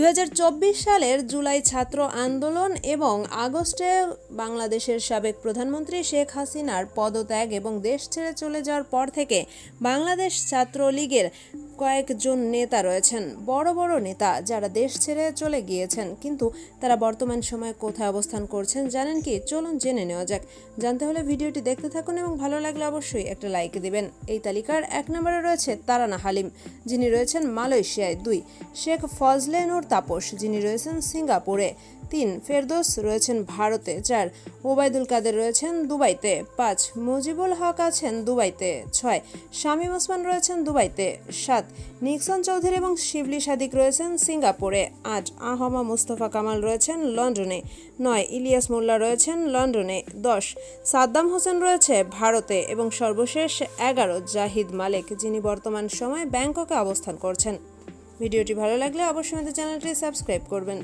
দু হাজার চব্বিশ সালের জুলাই ছাত্র আন্দোলন এবং আগস্টে বাংলাদেশের সাবেক প্রধানমন্ত্রী শেখ হাসিনার পদত্যাগ এবং দেশ ছেড়ে চলে যাওয়ার পর থেকে বাংলাদেশ ছাত্রলীগের কয়েকজন নেতা রয়েছেন, বড় বড় নেতা যারা দেশ ছেড়ে চলে গিয়েছেন, কিন্তু তারা বর্তমান সময়ে কোথায় অবস্থান করছেন জানেন কি? চলুন জেনে নেওয়া যাক। জানতে হলে ভিডিওটি দেখতে থাকুন এবং ভালো লাগলে অবশ্যই একটা লাইক দিবেন। এই তালিকার এক নম্বরে রয়েছে তারানা হালিম, যিনি রয়েছেন মালয়েশিয়ায় দুই, শেখ ফজলে নূর তাপস, যিনি রয়েছেন সিঙ্গাপুরে। তিন ফেরদোস রয়েছেন ভারতে, চার ওবায়দুল কাদের রয়েছেন দুবাইতে, পাঁচ মুজিবুল হক আছেন দুবাইতে, ছয় শামীম ওসমান রয়েছেন দুবাইতে, সাত নিক্সন চৌধুরী এবং শিবলি সাদিক রয়েছেন সিঙ্গাপুরে, আট আহমা মুস্তফা কামাল রয়েছেন লন্ডনে, নয় ইলিয়াস মোল্লা রয়েছেন লন্ডনে, দশ সাদ্দাম হোসেন রয়েছে ভারতে এবং সর্বশেষ এগারো জাহিদ মালিক, যিনি বর্তমান সময়ে ব্যাংককে অবস্থান করছেন। ভিডিওটি ভালো লাগলে অবশ্যই আমাদের চ্যানেলটি সাবস্ক্রাইব করবেন।